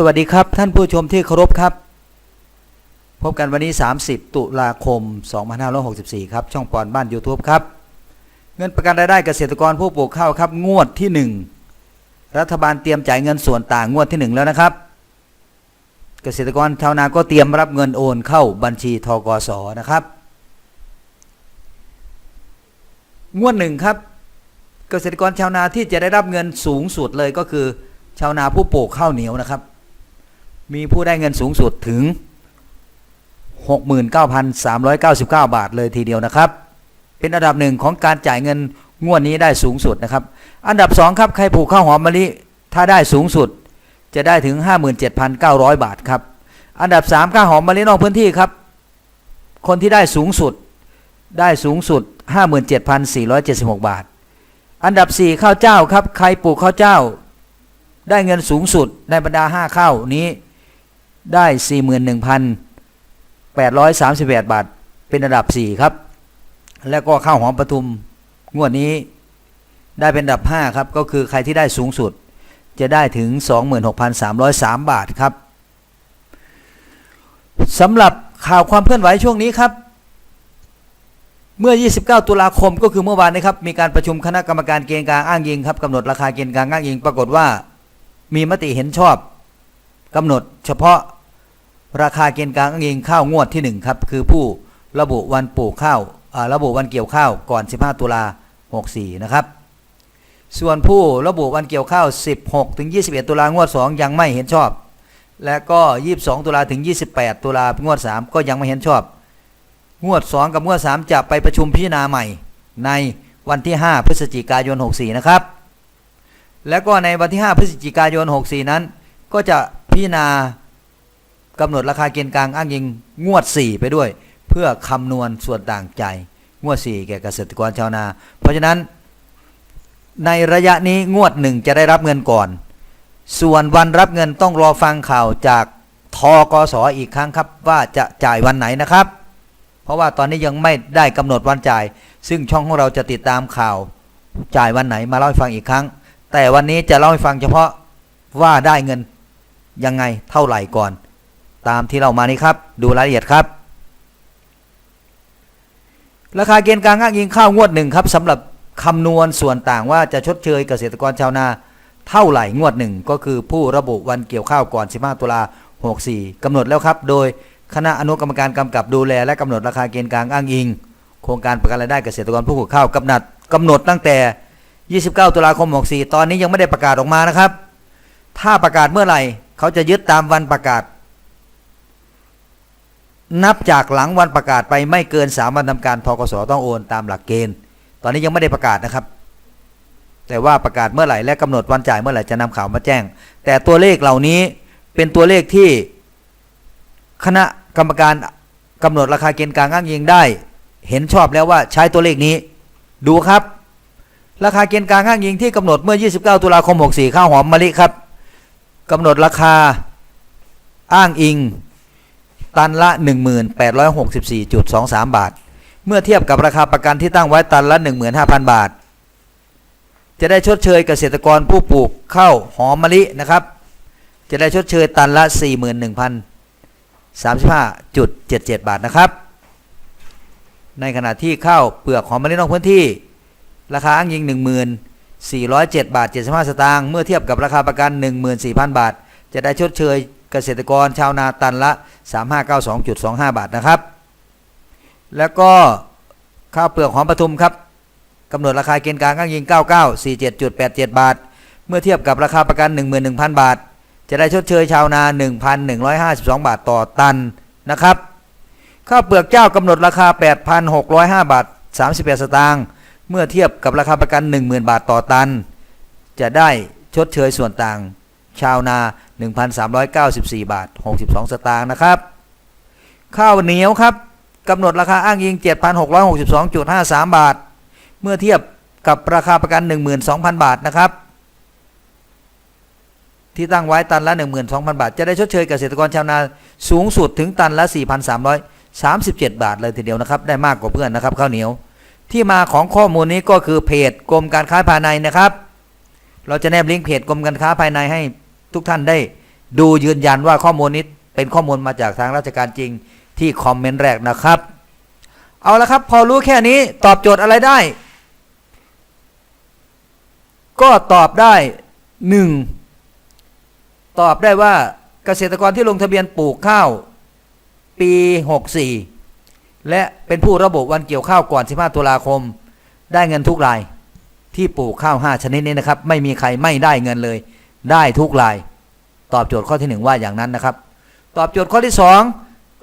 สวัสดีครับท่านผู้ชมที่เคารพครับ พบกันวันนี้ 30 ตุลาคม 2564 ครับ ช่องปอนบ้าน YouTube ครับ เงินประกันรายได้เกษตรกรผู้ปลูกข้าวครับ งวดที่ 1 รัฐบาลเตรียมจ่ายเงินส่วนต่างงวดที่ 1 แล้วนะครับ เกษตรกรชาวนาก็เตรียมรับเงินโอนเข้าบัญชีทกสนะครับ งวดหนึ่งครับ เกษตรกรชาวนาที่จะได้รับเงินสูงสุดเลยก็คือ ชาวนาผู้ปลูกข้าวเหนียวนะครับ มีผู้ได้เงินสูงสุดถึง 69,399 บาทเลยทีเดียวนะครับ เป็นอันดับหนึ่งของการจ่ายเงินงวดนี้ได้สูงสุดนะครับ อันดับสองครับใครปลูกข้าวหอมมะลิถ้าได้สูงสุดจะได้ถึง 57,900 บาทครับ อันดับสามข้าวหอมมะลินอกพื้นที่ครับ คนที่ได้สูงสุดได้สูงสุด 57,476 บาท อันดับสี่ข้าวเจ้าครับ ใครปลูกข้าวเจ้า ได้เงินสูงสุดในบรรดาห้าข้าวนี้ ได้ 41,838 บาท เป็นอันดับ 4 ครับ แล้วก็ข้าวหอมปทุมงวดนี้ได้เป็นอันดับ 5 ครับ ก็คือใครที่ได้สูงสุดจะได้ถึง 26,303 บาทครับสำหรับข่าวความเคลื่อนไหวช่วงนี้ครับ เมื่อ 29 ตุลาคมก็คือเมื่อวานนี้ครับ มีการประชุมคณะกรรมการเกณฑ์กลางอ้างยิงครับกำหนดราคาเกณฑ์กลางอ้างยิง ปรากฏว่ามีมติเห็นชอบกำหนดเฉพาะ ราคาเกณฑ์กลางอ้างยิงข้าวงวดที่1ครับคือผู้ระบุวันปลูกข้าวาระบุวันเกี่ยวข้าวก่อน 15 ตุลา64 นะครับ ส่วนผู้ระบุวันเกี่ยวข้าว 16 ถึง 21 ตุลางวด 2 ยังไม่เห็นชอบ และก็ 22 ตุลาถึง 28 ตุลางวด 3 ก็ยังไม่เห็นชอบ งวด 2 กับงวด 3 จะไปประชุมพิจารณาใหม่ ในวันที่ 5 พฤศจิกายน 64 นะครับ แล้วก็ในวันที่ 5 พฤศจิกายน 64 นั้น ก็จะพิจารณา กำหนดราคาเกณฑ์กลางอ้างยิงงวด 4 ไปด้วย เพื่อคำนวณส่วนต่างใจงวด 4 แก่เกษตรกรชาวนา เพราะฉะนั้น ในระยะนี้งวดหนึ่งจะได้รับเงินก่อน ส่วนวันรับเงินต้องรอฟังข่าวจากทกสออีกครั้งครับว่าจะจ่ายวันไหนนะครับ เพราะว่าตอนนี้ยังไม่ได้กำหนดวันจ่าย ซึ่งช่องของเราจะติดตามข่าว จ่ายวันไหนมาเล่าให้ฟังอีกครั้ง แต่วันนี้จะเล่าให้ฟังเฉพาะว่าได้เงินยังไงเท่าไหร่ก่อน ตามที่เรามานี้ครับ ดูรายละเอียดครับ ราคาเกณฑ์กลางอ้างยิงข้าวงวดหนึ่งครับสำหรับคำนวณส่วนต่างว่าจะชดเชยเกษตรกรชาวนาเท่าไหร่งวดหนึ่งก็คือผู้ระบุวันเกี่ยวข้าวก่อน 15 ตุลา64กำหนดแล้วครับ โดยคณะอนุกรรมการกำกับดูแล และกำหนดราคาเกณฑ์กลางอ้างอิง โครงการประกันรายได้เกษตรกรผู้ปลูกข้าวกำหนดกำหนดตั้งแต่ 29 ตุลาคม64ตอนนี้ยังไม่ได้ประกาศออกมานะครับ ถ้าประกาศเมื่อไหร่ เขาจะยึดตามวันประกาศ นับจากหลังวันประกาศไปไม่เกิน 3 วันทำการทกสต้องโอนตามหลักเกณฑ์ ตอนนี้ยังไม่ได้ประกาศนะครับ แต่ว่าประกาศเมื่อไหร่และกำหนดวันจ่ายเมื่อไหร่จะนำข่าวมาแจ้ง แต่ตัวเลขเหล่านี้เป็นตัวเลขที่คณะกรรมการกำหนดราคาเกณฑ์กลางอ้างยิงได้ เห็นชอบแล้วว่าใช้ตัวเลขนี้ ดูครับ ราคาเกณฑ์กลางอ้างยิงที่กำหนดเมื่อ 29 ตุลาคม 64 ข้าวหอมมะลิครับกำหนดราคาอ้างอิง ตันละ 1864.23 บาท เมื่อเทียบกับราคาประกันที่ตั้งไว้ตันละ 15,000 บาท จะได้ชดเชยเกษตรกรผู้ปลูกข้าวหอมมะลินะครับ จะได้ชดเชยตันละ 41,035.77 บาทนะครับ ในขณะที่ข้าวเปลือกหอมมะลินอกพื้นที่ ราคาอ้างยิง 1407บาท75 สตางค์เมื่อเทียบกับราคาประกัน 14,000 บาท จะได้ชดเชย เกษตรกรชาวนาตันละ 3592.25 บาทนะครับ แล้วก็ข้าวเปลือกหอมปทุมครับกำหนดราคาเกณฑ์กลางอ้างยิง 9947.87 บาท เมื่อเทียบกับราคาประกัน 11,000 บาท จะได้ชดเชยชาวนา 1,152 บาทต่อตันนะครับข้าวเปลือกเจ้ากำหนดราคา 8,605 บาท 31 สตางค์เมื่อเทียบกับราคาประกัน 10,000 บาทต่อตัน จะได้ชดเชยส่วนต่าง ชาวนา 1,394 บาท 62 สตางค์นะครับ ข้าวเหนียวครับกำหนดราคาอ้างยิง 7,662.53 บาท เมื่อเทียบกับราคาประกัน 12,000 บาทนะครับ ที่ตั้งไว้ตันละ 12,000 บาท จะได้ชดเชยเกษตรกรชาวนาสูงสุดถึงตันละ 4,337 บาทเลยทีเดียวนะครับ ได้มากกว่าเพื่อนนะครับข้าวเหนียว ที่มาของข้อมูลนี้ก็คือเพจกรมการค้าภายในนะครับ เราจะแนบลิงก์เพจกรมการค้าภายในให้ ทุกท่านได้ดูยืนยันว่าข้อมูลนี้เป็นข้อมูลมาจากทางราชการจริงที่คอมเมนต์แรกนะครับ เอาละครับ พอรู้แค่นี้ตอบโจทย์อะไรได้ ก็ตอบได้หนึ่งตอบได้ว่าเกษตรกรที่ลงทะเบียนปลูกข้าวปี 64 และเป็นผู้ระบุวันเกี่ยวข้าวก่อน 15 ตุลาคม ได้เงินทุกรายที่ปลูกข้าว 5 ชนิดนี้นะครับ ไม่มีใครไม่ได้เงินเลย ได้ทุกราย ตอบโจทย์ข้อที่หนึ่งว่าอย่างนั้นนะครับ ตอบโจทย์ข้อที่สอง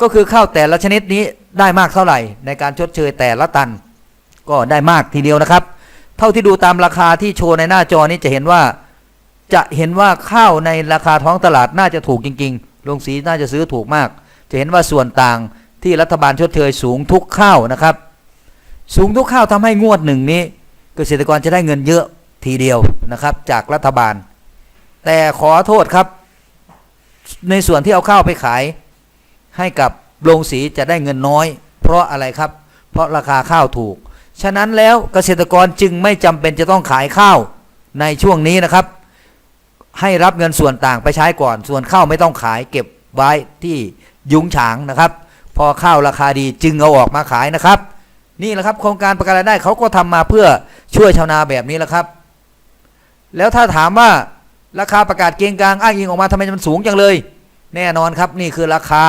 ก็คือข้าวแต่ละชนิดนี้ได้มากเท่าไหร่ ในการชดเชยแต่ละตัน ก็ได้มากทีเดียวนะครับ เท่าที่ดูตามราคาที่โชว์ในหน้าจอนี้จะเห็นว่า จะเห็นว่าข้าวในราคาท้องตลาดน่าจะถูกจริงๆโรงสีน่าจะซื้อถูกมาก จะเห็นว่าส่วนต่างที่รัฐบาลชดเชยสูงทุกข้าวนะครับ สูงทุกข้าวทำให้งวดหนึ่งนี้ เกษตรกรจะได้เงินเยอะทีเดียวนะครับ จากรัฐบาล แต่ขอโทษครับ ในส่วนที่เอาข้าวไปขาย ให้กับโรงสีจะได้เงินน้อย เพราะอะไรครับ เพราะราคาข้าวถูก ฉะนั้นแล้วเกษตรกรจึงไม่จำเป็นจะต้องขายข้าวในช่วงนี้นะครับ ให้รับเงินส่วนต่างไปใช้ก่อน ส่วนข้าวไม่ต้องขายเก็บไว้ที่ยุ้งฉางนะครับ พอข้าวราคาดีจึงเอาออกมาขายนะครับ นี่แหละครับโครงการประกันรายได้เขาก็ทำมาเพื่อช่วยชาวนาแบบนี้แหละครับ แล้วถ้าถามว่า ราคาประกาศเกณฑ์กลางอ้างอิงออกมาทำไมมันสูงจังเลย แน่นอนครับนี่คือราคา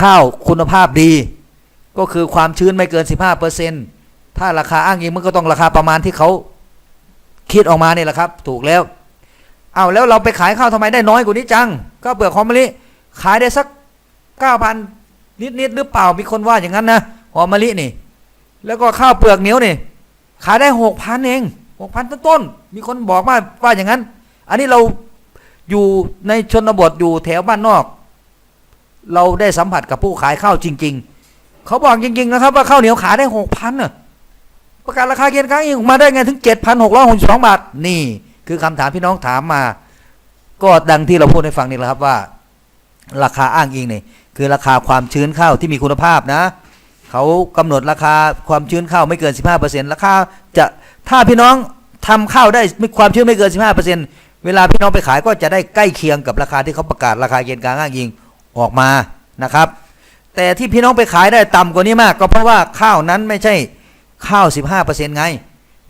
ข้าวคุณภาพดี ก็คือความชื้นไม่เกิน 15%ถ้าราคาอ้างอิงมันก็ต้องราคาประมาณที่เขาคิดออกมาเนี่ยแหละครับ ถูกแล้วเอาแล้วเราไปขายข้าวทำไมได้น้อยกว่านี้จัง ก็เปลือกหอมมะลิขายได้สัก 9,000 นิดๆหรือเปล่ามีคนว่าอย่างนั้นนะหอมมะลินี่ แล้วก็ข้าวเปลือกเหนียวนี่ขายได้6,000เอง 6,000ต้นๆมีคนบอกว่าว่าอย่างนั้น อันนี้เราอยู่ในชนบทอยู่แถวบ้านนอก เราได้สัมผัสกับผู้ขายข้าวจริง ๆ เขาบอกจริง ๆ นะครับ ว่าข้าวเหนียวขายได้หกพันน่ะประกาศราคาเกณฑ์กลางเองออกมาได้ไงถึงเจ็ดพันหกร้อยหกสองบาท นี่ คือคำถามพี่น้องถามมา ก็ดังที่เราพูดให้ฟังนี่แหละครับว่า ราคาอ้างอิงนี่คือราคาความชื้นข้าวที่มีคุณภาพนะเขากำหนดราคาความชื้นข้าวไม่เกิน 15%ราคาจะถ้าพี่น้อง ทำข้าวได้มีความชื้นไม่เกิน 15%เวลาพี่น้องไปขายก็จะได้ใกล้เคียงกับราคาที่เขาประกาศราคาเกณฑ์กลางอ้างอิงออกมานะครับ แต่ที่พี่น้องไปขายได้ต่ำกว่านี้มาก ก็เพราะว่าข้าวนั้นไม่ใช่ข้าว 15%ไง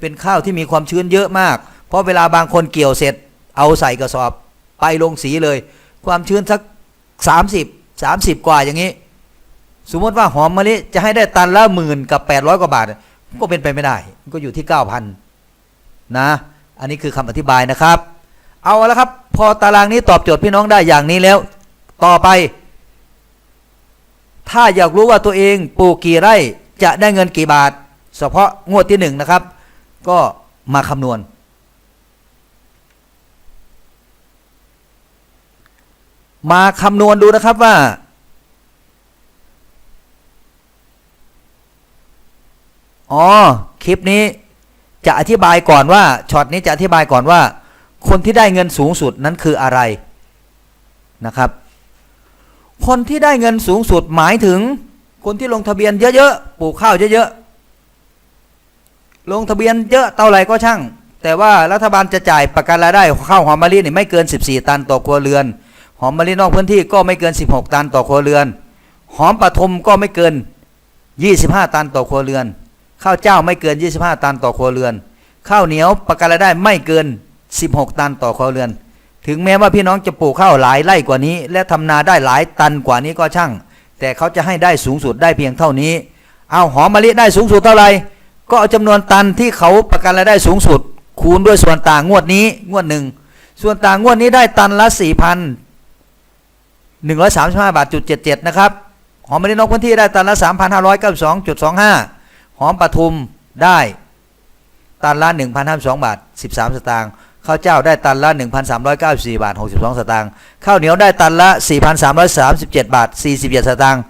เป็นข้าวที่มีความชื้นเยอะมาก เพราะเวลาบางคนเกี่ยวเสร็จ เอาใส่กระสอบไปลงสีเลย ความชื้นสัก 30 30 กว่าอย่างนี้ สมมติว่าหอมมะลิจะให้ได้ตันละหมื่นกับ 800 กว่าบาท ก็เป็นไปไม่ได้ ก็อยู่ที่ 9,000 นะ อันนี้คือคำอธิบายนะครับ เอาละครับ พอตารางนี้ตอบโจทย์พี่น้องได้อย่างนี้แล้ว ต่อไป ถ้าอยากรู้ว่าตัวเองปลูกกี่ไร่จะได้เงินกี่บาท เฉพาะงวดที่หนึ่งนะครับ ก็มาคำนวณ มาคำนวณดูนะครับว่าอ๋อ คลิปนี้ จะอธิบายก่อนว่าช็อตนี้จะอธิบายก่อนว่า คนที่ได้เงินสูงสุดนั้นคืออะไรนะครับ คนที่ได้เงินสูงสุดหมายถึง คนที่ลงทะเบียนเยอะๆปลูกข้าวเยอะๆลงทะเบียนเยอะเท่าไหร่ก็ช่าง แต่ว่ารัฐบาลจะจ่ายประกันรายได้ข้าวหอมมะลินี่ไม่เกิน 14 ตันต่อครัวเรือน หอมมะลินอกพื้นที่ก็ไม่เกิน 16 ตันต่อครัวเรือน หอมปฐมก็ไม่เกิน 25 ตันต่อครัวเรือน ข้าวเจ้าไม่เกิน 25 ตันต่อครัวเรือน ข้าวเหนียวประกันรายได้ไม่เกิน 16 ตันต่อครัวเรือน ถึงแม้ว่าพี่น้องจะปลูกข้าวหลายไร่กว่านี้ และทำนาได้หลายตันกว่านี้ก็ช่าง แต่เขาจะให้ได้สูงสุดได้เพียงเท่านี้ เอาหอมมะลิได้สูงสุดเท่าไหร่ก็เอาจำนวนตันที่เขาประกันรายได้สูงสุด คูณด้วยส่วนต่างงวดนี้งวดหนึ่งส่วนต่างงวดนี้ได้ตันละ 4,135 บาทจุด77นะครับหอมมะลินอกพื้นที่ได้ตันละ 3,592.25 หอมปทุมได้ตันละ1,052บาท 13 สตางค์ข้าวเจ้าได้ตันละ 1,394 บาท 62 สตางค์ข้าวเหนียวได้ตันละ 4,337 บาท 47 สตางค์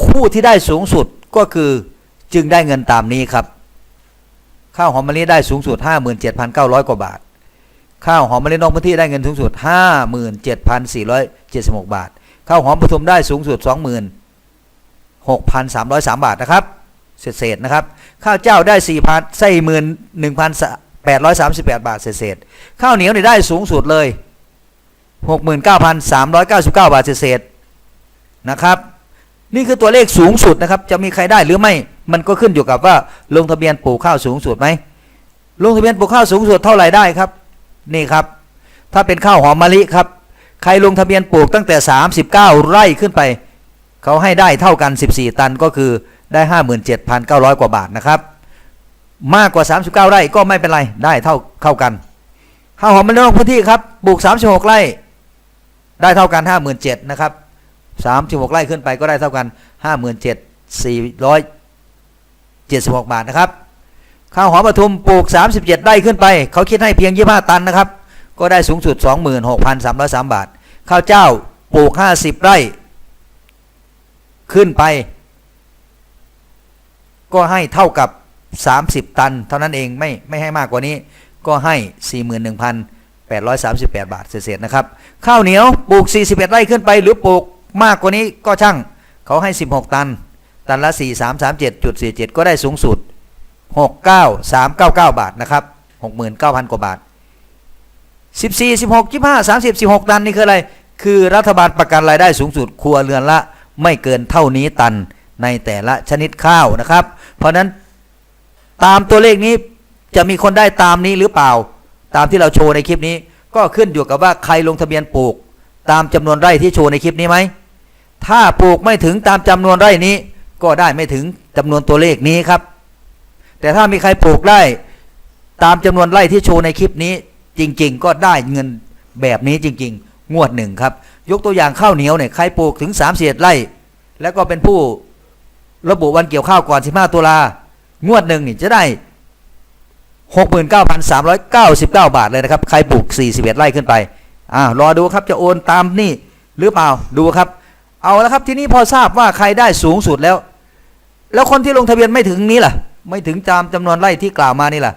คู่ที่ได้สูงสุดก็คือจึงได้เงินตามนี้ครับ ข้าวหอมมะลิได้สูงสุด 57,900 กว่าบาท ข้าวหอมมะลินอกพื้นที่ได้เงินสูงสุด 57,476 บาท ข้าวหอมปทุมได้สูงสุด 26,303 บาทนะครับ เศษๆนะครับ ข้าวเจ้าได้4พันใส่หมื่นหนึ่งพันแปดร้อยสามสิบแปดบาทเศษๆข้าวเหนียวเนี่ยได้สูงสุดเลย69,399บาทเศษๆนะครับ นี่คือตัวเลขสูงสุดนะครับ จะมีใครได้หรือไม่มันก็ขึ้นอยู่กับว่าลงทะเบียนปลูกข้าวสูงสุดไหมลงทะเบียนปลูกข้าวสูงสุดเท่าไหร่ได้ครับ นี่ครับ ถ้าเป็นข้าวหอมมะลิครับ ใครลงทะเบียนปลูกตั้งแต่ 39 ไร่ขึ้นไป เขาให้ได้เท่ากัน 14 ตันก็คือ ได้ 57,900 กว่าบาทนะครับ มากกว่า 39 ไร่ก็ไม่เป็นไรได้เท่าเข้ากันข้าวหอมมะลินอกพื้นที่ครับปลูก 36 ไร่ ได้เท่ากัน 57,000นะครับ36 ไร่ขึ้นไปก็ได้เท่ากัน 57,476 บาทนะครับข้าวหอมปทุมปลูก 37 ไร่ขึ้นไป เขาคิดให้เพียง 25 ตันนะครับ ก็ได้สูงสุด 26,303 บาท ข้าวเจ้าปลูก 50 ไร่ ขึ้นไป ก็ให้เท่ากับ 30 ตัน เท่านั้นเองไม่ไม่ให้มากกว่านี้ ก็ให้ 41,838 บาทเศษๆนะครับ ข้าวเหนียวปลูก 41 ไร่ขึ้นไป หรือปลูกมากกว่านี้ก็ช่างเขาให้ 16 ตัน ตันละ 4337.47 ก็ได้สูงสุด 69399 บาทนะครับ69,000 กว่าบาท 14 16 25 30 16 ตันนี่คืออะไร คือรัฐบาลประกันรายได้สูงสุดครัวเรือนละไม่เกินเท่านี้ตันในแต่ละชนิดข้าวนะครับ เพราะฉะนั้นตามตัวเลขนี้จะมีคนได้ตามนี้หรือเปล่า ตามที่เราโชว์ในคลิปนี้ ก็ขึ้นอยู่กับว่าใครลงทะเบียนปลูก ตามจำนวนไร่ที่โชว์ในคลิปนี้ไหมถ้าปลูกไม่ถึงตามจำนวนไร่นี้ ก็ได้ไม่ถึงจำนวนตัวเลขนี้ครับ แต่ถ้ามีใครปลูกได้ตามจำนวนไร่ที่โชว์ในคลิปนี้ จริง ๆ ก็ได้เงินแบบนี้จริง ๆ งวดหนึ่งครับ ยกตัวอย่างข้าวเหนียวเนี่ยใครปลูกถึง3ามเศษไร่ แล้วก็เป็นผู้ ระบุวันเกี่ยวข้าวก่อน 15 ตุลางวดหนึ่งนี่จะได้ 69,399 บาทเลยนะครับ ใครปลูก 41 ไร่ขึ้นไปอ่ารอดูครับจะโอนตามนี่หรือเปล่าดูครับ เอาแล้วครับทีนี้พอทราบว่าใครได้สูงสุดแล้ว แล้วคนที่ลงทะเบียนไม่ถึงนี้ล่ะ ไม่ถึงตามจำนวนไร่ที่กล่าวมานี่ล่ะ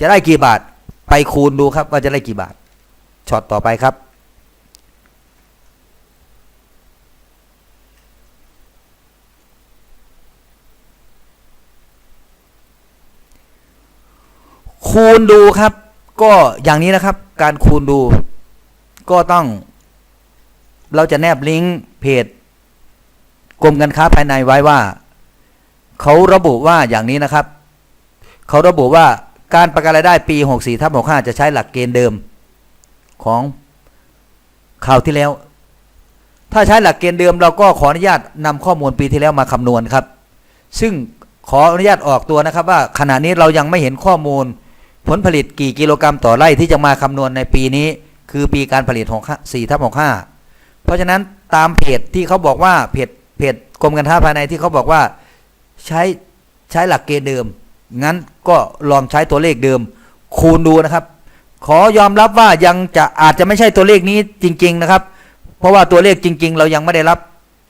จะได้กี่บาทไปคูณดูครับว่าจะได้กี่บาทช็อตต่อไปครับ คูณดูครับ ก็อย่างนี้นะครับ การคูณดู ก็ต้อง เราจะแนบลิงก์เพจกรมการค้าภายในไว้ว่า เขาระบุว่าอย่างนี้นะครับ เขาระบุว่าการประกันรายได้ปี 64ทับ65 จะใช้หลักเกณฑ์เดิมของข่าวที่แล้ว ถ้าใช้หลักเกณฑ์เดิม เราก็ขออนุญาตนำข้อมูลปีที่แล้วมาคำนวณครับ ซึ่งขออนุญาตออกตัวนะครับว่าขณะนี้เรายังไม่เห็นข้อมูล ผลผลิตกี่กิโลกรรัมต่อไร่ที่จะมาคำนวณในปีนี้ คือปีการผลิตของ4ทับ65เพราะฉะนั้นตามเพจที่เขาบอกว่าเพจเพจกรมการค้าภายในที่เขาบอกว่าใช้ใช้หลักเกณฑ์เดิม งั้นก็ลองใช้ตัวเลขเดิม คูณดูนะครับ ขอยอมรับว่ายังจะอาจจะไม่ใช่ตัวเลขนี้จริง ๆนะครับ เพราะว่าตัวเลขจริง ๆ เรายังไม่ได้รับ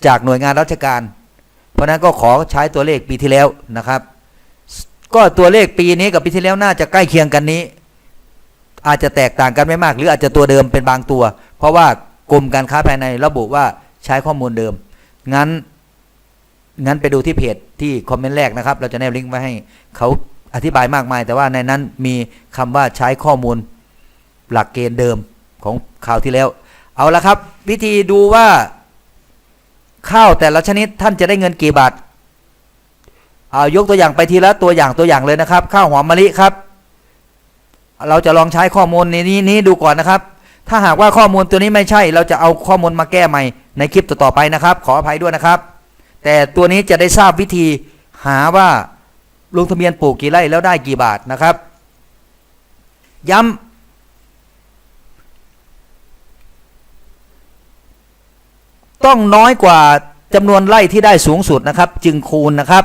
จากหน่วยงานราชการ เพราะนั้นก็ขอใช้ตัวเลขปีที่แล้วนะครับ ก็ตัวเลขปีนี้กับปีที่แล้วน่าจะใกล้เคียงกันนี้ อาจจะแตกต่างกันไม่มาก หรืออาจจะตัวเดิมเป็นบางตัว เพราะว่ากรมการค้าภายในระบุว่าใช้ข้อมูลเดิม งั้น งั้นไปดูที่เพจที่คอมเมนต์แรกนะครับ เราจะแนบลิงก์ไว้ให้เขาอธิบายมากมาย แต่ว่าในนั้นมีคำว่าใช้ข้อมูลหลักเกณฑ์เดิมของข่าวที่แล้ว เอาละครับ วิธีดูว่าข้าวแต่ละชนิดท่านจะได้เงินกี่บาท เอายกตัวอย่างไปทีละตัวอย่างตัวอย่างเลยนะครับ ข้าวหอมมะลิครับ เราจะลองใช้ข้อมูลในี้นี้ดูก่อนนะครับ ถ้าหากว่าข้อมูลตัวนี้ไม่ใช่ เราจะเอาข้อมูลมาแก้ใหม่ในคลิปต่อๆไปนะครับ ขออภัยด้วยนะครับ แต่ตัวนี้จะได้ทราบวิธีหาว่าลงทะเบียนปลูกกี่ไร่แล้วได้กี่บาทนะครับ ย้ำต้องน้อยกว่าจำนวนไร่ที่ได้สูงสุดนะครับ จึงคูณนะครับ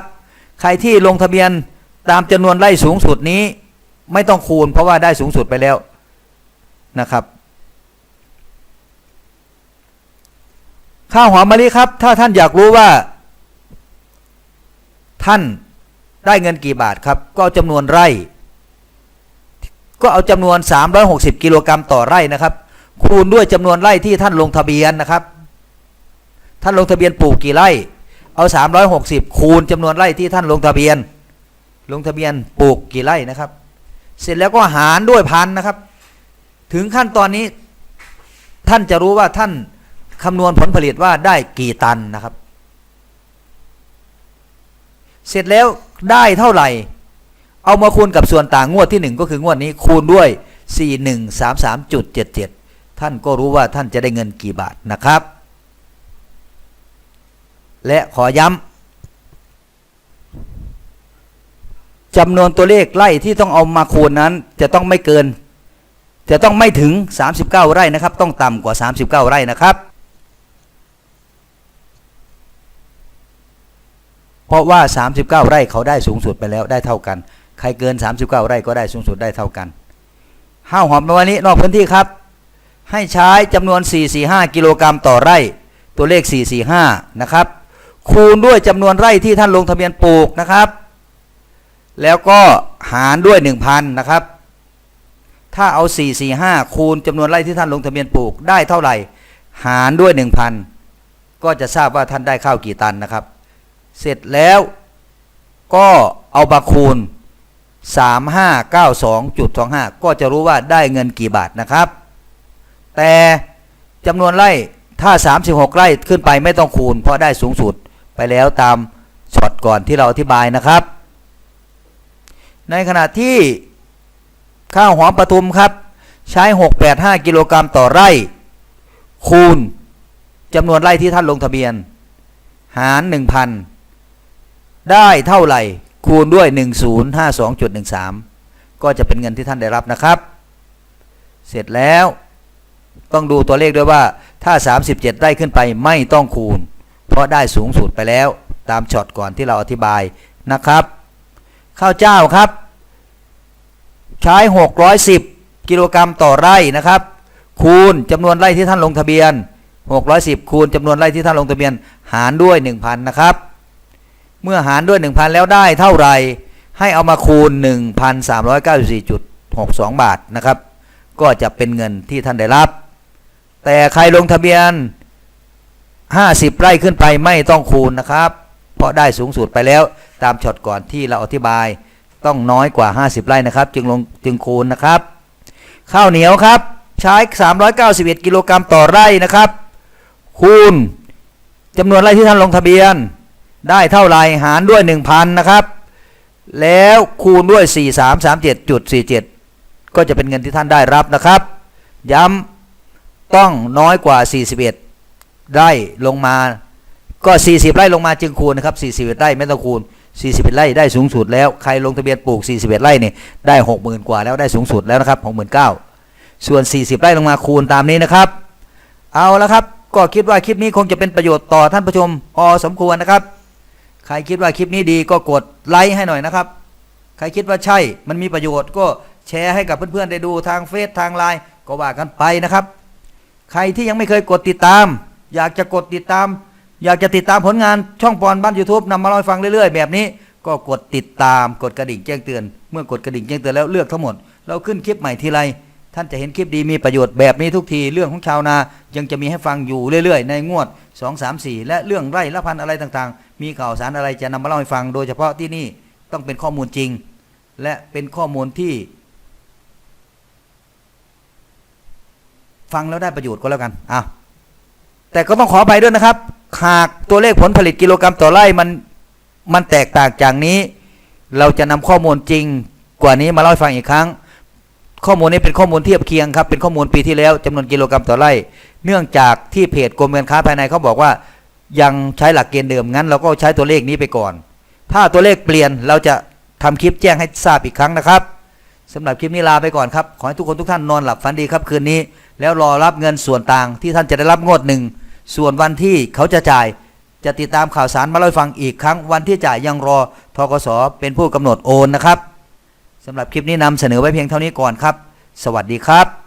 ใครที่ลงทะเบียนตามจำนวนไร่สูงสุดนี้ ไม่ต้องคูณ เพราะว่าได้สูงสุดไปแล้วนะครับ ข้าวหอมมะลิครับ ถ้าท่านอยากรู้ว่า ท่านได้เงินกี่บาทครับ ก็จำนวนไร่ ก็เอาจำนวน 360 กิโลกรัมต่อไร่นะครับ คูณด้วยจำนวนไร่ที่ท่านลงทะเบียนนะครับ ท่านลงทะเบียนปลูกกี่ไร่ เอา 360 คูณจำนวนไร่ที่ท่านลงทะเบียน ลงทะเบียนปลูกกี่ไร่นะครับ เสร็จแล้วก็หารด้วยพันนะครับ ถึงขั้นตอนนี้ท่านจะรู้ว่าท่านคำนวณผลผลิตว่าได้กี่ตันนะครับ เสร็จแล้วได้เท่าไหร่ เอามาคูณกับส่วนต่างงวดที่หนึ่งก็คืองวดนี้คูณด้วย 4133.77 ท่านก็รู้ว่าท่านจะได้เงินกี่บาทนะครับ และขอย้ำจำนวนตัวเลขไร่ที่ต้องเอามาคูณนั้น จะต้องไม่เกิน จะต้องไม่ถึง 39 ไร่นะครับ ต้องต่ำกว่า 39 ไร่นะครับ เพราะว่า 39 ไร่เขาได้สูงสุดไปแล้วได้เท่ากัน ใครเกิน 39 ไร่ก็ได้สูงสุดได้เท่ากันห้าวหอมในวันนี้นอกพื้นที่ครับ ให้ใช้จำนวน 445 กิโลกรัมต่อไร่ ตัวเลข 445 นะครับ คูณด้วยจำนวนไร่ที่ท่านลงทะเบียนปลูกนะครับ แล้วก็หารด้วย 1,000 นะครับ ถ้าเอา 445 คูณจำนวนไร่ที่ท่านลงทะเบียนปลูกได้เท่าไหร่ หารด้วย 1,000 ก็จะทราบว่าท่านได้ข้าวกี่ตันนะครับ เสร็จแล้วก็เอามาคูณ 3592.25 ก็จะรู้ว่าได้เงินกี่บาทนะครับ แต่จำนวนไร่ถ้า 36 ไร่ขึ้นไปไม่ต้องคูณ เพราะได้สูงสุด ไปแล้วตามช็อตก่อนที่เราอธิบายนะครับ ในขณะที่ข้าวหอมปทุมครับ ใช้ 685 กิโลกรัมต่อไร่ คูณจำนวนไร่ที่ท่านลงทะเบียน หาร 1,000 ได้เท่าไหร่ คูณด้วย 1052.13 ก็จะเป็นเงินที่ท่านได้รับนะครับ เสร็จแล้วต้องดูตัวเลขด้วยว่าถ้า 37ได้ขึ้นไปไม่ต้องคูณ เพราะได้สูงสุดไปแล้วตามช็อตก่อนที่เราอธิบายนะครับ ข้าวเจ้าครับ ใช้ 610 กิโลกรัมต่อไร่นะครับ คูณจำนวนไร่ที่ท่านลงทะเบียน 610 คูณจำนวนไร่ที่ท่านลงทะเบียน หารด้วย 1,000 นะครับ เมื่อหารด้วย 1,000 แล้วได้เท่าไหร่ให้เอามาคูณ 1,394.62 บาทนะครับ ก็จะเป็นเงินที่ท่านได้รับ แต่ใครลงทะเบียน 50 ไร่ขึ้นไปไม่ต้องคูณนะครับ เพราะได้สูงสุดไปแล้วตามช็อตก่อนที่เราอธิบายต้องน้อยกว่า 50 ไร่นะครับ จึงลงจึงคูณนะครับ ข้าวเหนียวครับ ใช้ 391 กิโลกรัมต่อไร่นะครับ คูณจำนวนไร่ที่ท่านลงทะเบียน ได้เท่าไหร่หารด้วย 1,000 นะครับ แล้วคูณด้วย 4337.47 ก็จะเป็นเงินที่ท่านได้รับนะครับ ย้ำต้องน้อยกว่า 41 ไร่ลงมาก็ 40 ไร่ลงมาจึงคูณนะครับ41ไร่ไม่ต้องคูณ 41 ไร่ได้สูงสุดแล้วใครลงทะเบียนปลูก 41 ไร่เนี่ยได้ 60,000 กว่าแล้วได้สูงสุดแล้วนะครับ69,000ส่วน 40 ไร่ลงมาคูณตามนี้นะครับ เอาละครับก็คิดว่าคลิปนี้คงจะเป็นประโยชน์ต่อท่านผู้ชมพอสมควรนะครับ ใครคิดว่าคลิปนี้ดีก็กดไลค์ให้หน่อยนะครับ ใครคิดว่าใช่มันมีประโยชน์ก็แชร์ให้กับเพื่อนๆได้ดูทางเฟซทางไลน์ก็ว่ากันไปนะครับ ใครที่ยังไม่เคยกดติดตาม อยากจะกดติดตาม อยากจะติดตามผลงานช่องปอนบ้าน YouTube นำมาเล่าให้ฟังเรื่อยๆ แบบนี้ ก็กดติดตามกดกระดิ่งแจ้งเตือน เมื่อกดกระดิ่งแจ้งเตือนแล้วเลือกทั้งหมด เราขึ้นคลิปใหม่ทีไรท่านจะเห็นคลิปดีมีประโยชน์แบบนี้ทุกทีเรื่องของชาวนา ยังจะมีให้ฟังอยู่เรื่อยๆ ในงวด 2 3 4 และเรื่องไร่ละพันอะไรต่างๆ มีข่าวสารอะไรจะนำมาเล่าให้ฟัง โดยเฉพาะที่นี่ต้องเป็นข้อมูลจริง และเป็นข้อมูลที่ ฟังแล้วได้ประโยชน์ก็แล้วกันอะ แต่ก็ต้องขอไปด้วยนะครับ หากตัวเลขผลผลิตกิโลกรรัมต่อไร่มันมันแตกต่างจากนี้ เราจะนำข้อมูลจริงกว่านี้มาเล่าให้ฟังอีกครั้ง ข้อมูลนี้เป็นข้อมูลเทียบเคียงครับ เป็นข้อมูลปีที่แล้วจำนวนกิโลกรรัมต่อไร่ เนื่องจากที่เพจกรมการค้าภายในเขาบอกว่ายังใช้หลักเกณฑ์เดิมงั้น เราก็ใช้ตัวเลขนี้ไปก่อน ถ้าตัวเลขเปลี่ยนเราจะทำคลิปแจ้งให้ทราบอีกครั้งนะครับสำหรับคลิปนี้ลาไปก่อนครับ ขอให้ทุกคนทุกท่านนอนหลับฝันดีครับคืนนี้ แล้วรอรับเงินส่วนต่างที่ท่านจะได้รับงวดหนึ่ง ส่วนวันที่เขาจะจ่ายจะติดตามข่าวสารมาเล่าฟังอีกครั้งวันที่จ่ายยังรอทกสเป็นผู้กำหนดโอนนะครับสำหรับคลิปนี้นำเสนอไว้เพียงเท่านี้ก่อนครับ สวัสดีครับ